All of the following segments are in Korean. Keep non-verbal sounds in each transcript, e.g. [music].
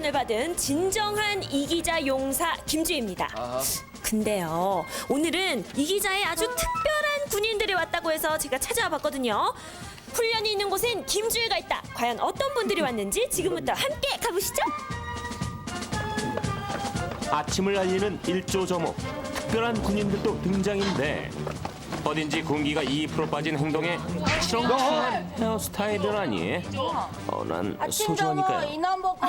훈련을 받은 진정한 이기자 용사 김주희입니다. 근데요, 오늘은 이기자의 아주 특별한 군인들이 왔다고 해서 제가 찾아와 봤거든요. 훈련이 있는 곳엔 김주희가 있다. 과연 어떤 분들이 왔는지 지금부터 함께 가보시죠. 아침을 알리는 일조저목 특별한 군인들도 등장인데 어딘지 공기가 2% 빠진 행동에 치렁치렁한 헤어스타일이라니 어, 난 소중하니까요. 이남 먹고.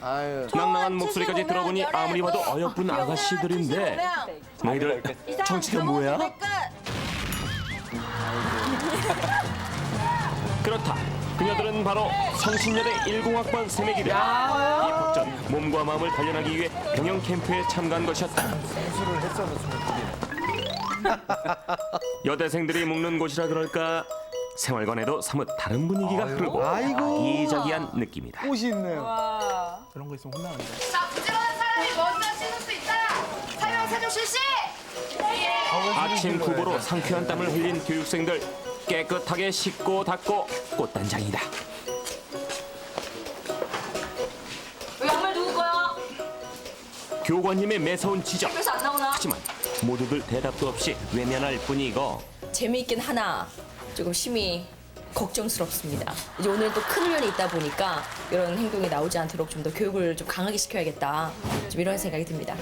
아유. 낭낭한 목소리까지 들어보니 아무리 봐도 어여쁜 아가씨들인데. 너희들 정체가 뭐야? 그렇다. 그녀들은 바로 성신여대 10학번 새내기들 입학 전 몸과 마음을 단련하기 위해 병영 캠프에 참가한 것이었다. [laughs] 여대생들이 묵는 곳이라 그럴까 생활관에도 사뭇 다른 분위기가 흐르고 아이고. 아기자기한 느낌이다 꽃이 있네요. 그런 거 있으면 혼나는데. 자 부지런한 사람이 먼저 씻을 수 있다 사용 세조 실시 아침 구보로 상쾌한 땀을 흘린 교육생들 깨끗하게 씻고 닦고 꽃단장이다 양말 누구 거야? 교관님의 매서운 지적 그래서 안 나오나? 하지만 모두들 대답도 없이 외면할 뿐이고 재미있긴 하나 조금 심히 걱정스럽습니다. 이제 오늘 또 큰 훈련이 있다 보니까 이런 행동이 나오지 않도록 좀 더 교육을 좀 강하게 시켜야겠다. 좀 이런 생각이 듭니다.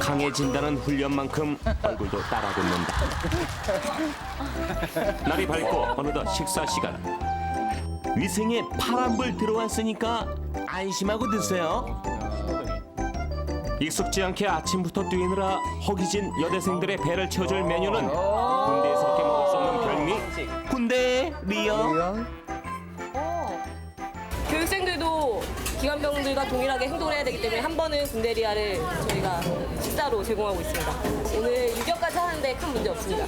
강해진다는 훈련만큼 얼굴도 따라붙는다 날이 밝고 어느덧 식사 시간 위생에 파란불 들어왔으니까 안심하고 드세요 익숙지 않게 아침부터 뛰느라 허기진 여대생들의 배를 채워줄 메뉴는 군대에서밖에 먹을 수 없는 별미 군대 리어 이랑 교육생들도 기관병들과 동일하게 행동을 해야 되기 때문에 한 번은 군대리아를 저희가 식사로 제공하고 있습니다. 오늘 유격까지 하는데 큰 문제 없습니다.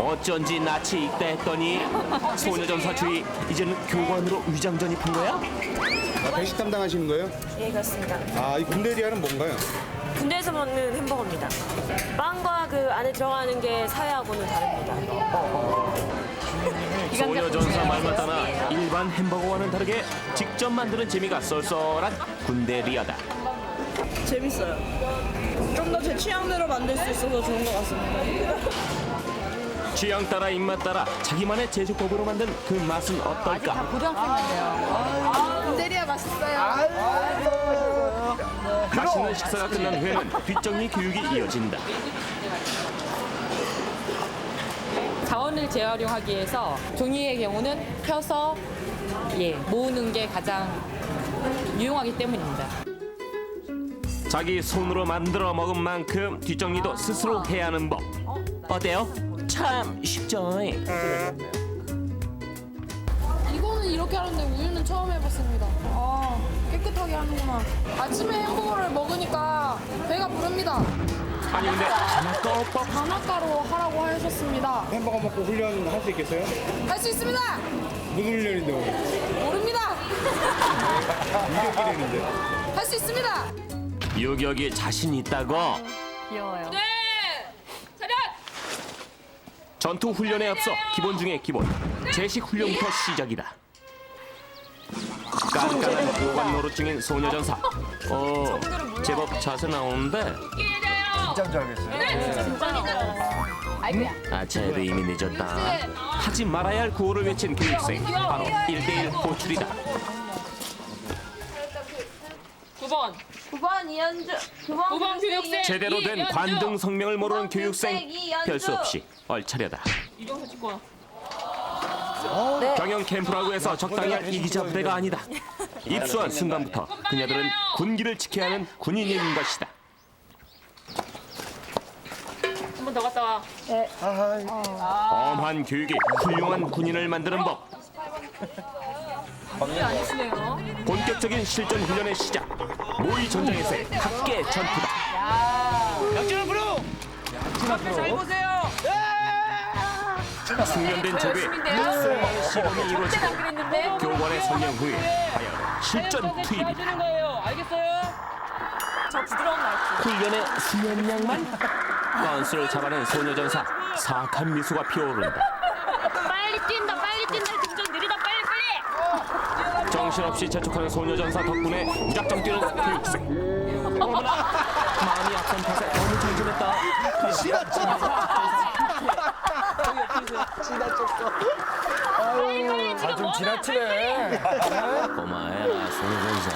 어쩐지 낯이 익다 했더니 [laughs] 소녀전사 주의 이제는 교관으로 위장 전입한 거야? 아, 배식 담당하시는 거예요? 예, 그렇습니다. 아, 이 군대리아는 뭔가요? 군대에서 먹는 햄버거입니다. 빵과 그 안에 들어가는 게 사회하고는 다릅니다. 소녀전사 말만 따나 일반 햄버거와는 다르게 직접 만드는 재미가 쏠쏠한 군대 리아다. 재밌어요. 좀 더 제 취향대로 만들 수 있어서 좋은 것 같습니다. [laughs] 취향 따라 입맛 따라 자기만의 제조법으로 만든 그 맛은 어떨까? 군대리아 맛있어요 맛있는 식사가 끝난 후에는 뒷정리 교육이 이어진다. 자원을 재활용하기 위해서 종이의 경우는 펴서 예, 모으는 게 가장 유용하기 때문입니다. 자기 손으로 만들어 먹은 만큼 뒷정리도 스스로 해야 하는 법. 어때요? 참 쉽죠? 이거는 이렇게 하는데 우유는 처음 해봤습니다. 아, 깨끗하게 하는구나. 아침에 햄버거를 먹으니까 배가 부릅니다. 아니 근데 하나 꺼법 단아가로 하라고 하셨습니다. 햄버거 먹고 훈련 할 수 있겠어요? 할 수 있습니다. 무슨 훈련인데 오늘? 모릅니다. 이격기랬는데. 할 수 있습니다. 유격이 자신 있다고? 귀여워요 전투 훈련에 앞서 기본 중에 기본 제식 훈련부터 시작이다. 깐깐한 교관 노릇 중인 소녀 전사. 어, 제법 자세 나오는데 진짜인 줄 알겠어요. 아, 쟤도 이미 늦었다. 하지 말아야 할 구호를 외친 교육생. 바로 1대1 호출이다. 이현주 9번, 9번 교육생 제대로 된 이연주. 관등 성명을 모르는 교육생. 이연주. 별수 없이 얼차려다. 찍고 와. 경영 캠프라고 해서 적당히 할 이기자 부대가 아니다. 입수한 순간부터 그녀들은 군기를 지켜야 하는 군인인 것이다. 한 번 더 갔다 와. 엄한 교육이 훌륭한 군인을 만드는 법. 본격적인 실전 훈련의 시작. 모의 전장에서의 각계 전투다. 숙련된 제도에 육성의 시범이 이루어지고 교관의 설명 후에 과연 실전 투입이다. 거예요. 알겠어요? 저 부드러운 말투. 훈련의 수면양만 건수를 [laughs] 잡아낸 소녀전사 사악한 미소가 피어오른다. 빨리 뛴다, 빨리 뛴다. 등좀 느리다, 빨리, 빨리. 정신없이 재촉하는 소녀전사 덕분에 무작정 뛰는 교육생 어머나! 마음이 앞선 탓에 너무 전진했다. 아, 좀 지나치네. 고마해라 소녀전사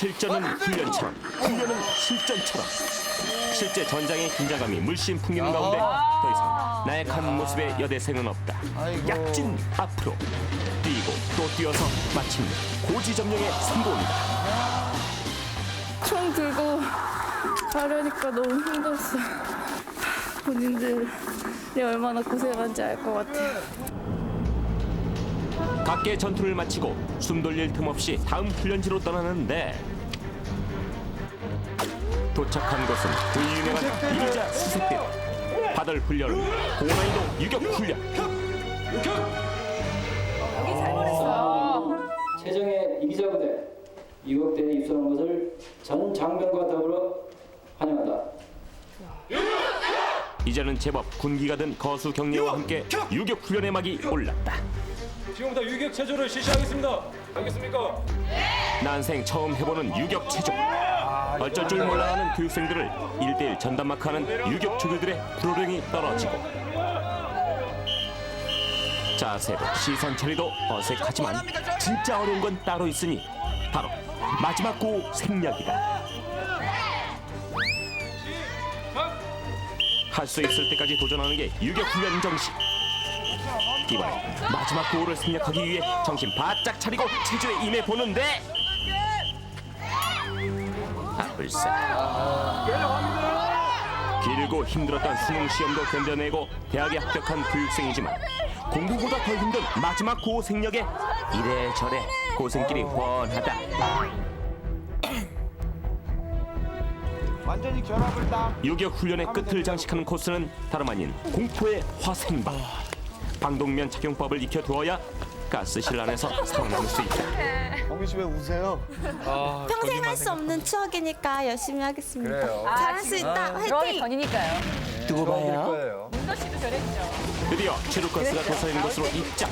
실전은 훈련처럼 훈련은 실전처럼. 실제 전장의 긴장감이 물씬 풍기는 가운데 더 이상 나약한 모습의 여대생은 없다. 아이고. 약진 앞으로 뛰고 또 뛰어서 마침내 고지점령에 성공이다. 총 들고 가려니까 너무 힘들었어. 본인들이 얼마나 고생한지 알 것 같아요. 각계 전투를 마치고 숨 돌릴 틈 없이 다음 훈련지로 떠나는데 도착한 곳은 그 유명한 이기자 수색대로 받을 훈련은 고난이도 유격 훈련. 최정의 이기자 부대 이국대에 입소한 것을 전 장병과 더불어 환영한다. 이제는 제법 군기가 든 거수 경례와 함께 유격 훈련의 막이 올랐다 지금부터 유격 체조를 실시하겠습니다. 알겠습니까? 난생 처음 해보는 유격 체조 어쩔 줄 몰라 하는 교육생들을 일대일 전담 마크하는 유격 조교들의 불호령이 떨어지고 자세도 시선 처리도 어색하지만 진짜 어려운 건 따로 있으니 바로 마지막 고 생략이다 할 수 있을 때까지 도전하는 게 유격 훈련 정신 이번에 마지막 고호를 생략하기 위해 정신 바짝 차리고 체조에 임해 보는데. 아 불쌍. 길고 힘들었던 수능 시험도 견뎌내고 대학에 합격한 교육생이지만 공부보다 더 힘든 마지막 고호 생략에 이래저래 고생길이 훤하다. 완전히 결합을 딱. 유격 훈련의 끝을 장식하는 코스는 다름 아닌 공포의 화생방 방독면 착용법을 익혀두어야 가스실 안에서 살아남을 수 있다 홍기 씨왜 우세요? 평생 할 수 없는 추억이니까 열심히 하겠습니다. 그래요. 잘할 수 있다. 화이팅! 전이니까요. 두고 좋아질 거예요. 드디어 체류 코스가 도사리는 곳으로 입장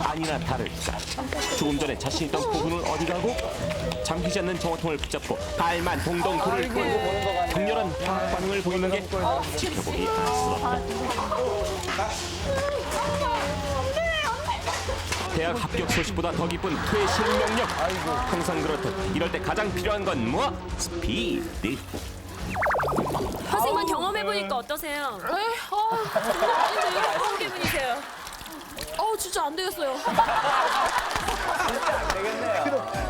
아니나 다를까 조금 전에 자신 있던 부분은 어디 가고 잠기지 않는 정화통을 붙잡고 발만 동동 돌을 끌고 격렬한 화학 반응을 보이는 게 지켜보기 안쓰럽다 대학 합격 소식보다 더 기쁜 퇴 실 명령 항상 그렇듯 이럴 때 가장 필요한 건 뭐? 스피드 선생님만 경험해보니까 어떠세요? 어떤 기분이세요? 어우 진짜 안 되겠어요.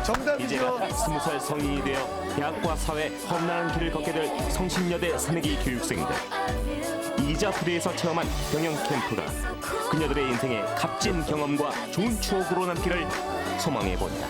정답이죠. 이제는 스무 살 성인이 되어 대학과 사회 험난한 길을 걷게 될 성신여대 새내기 교육생들 이자 부대에서 체험한 병영 캠프가 그녀들의 인생에 값진 경험과 좋은 추억으로 남기를 소망해 본다.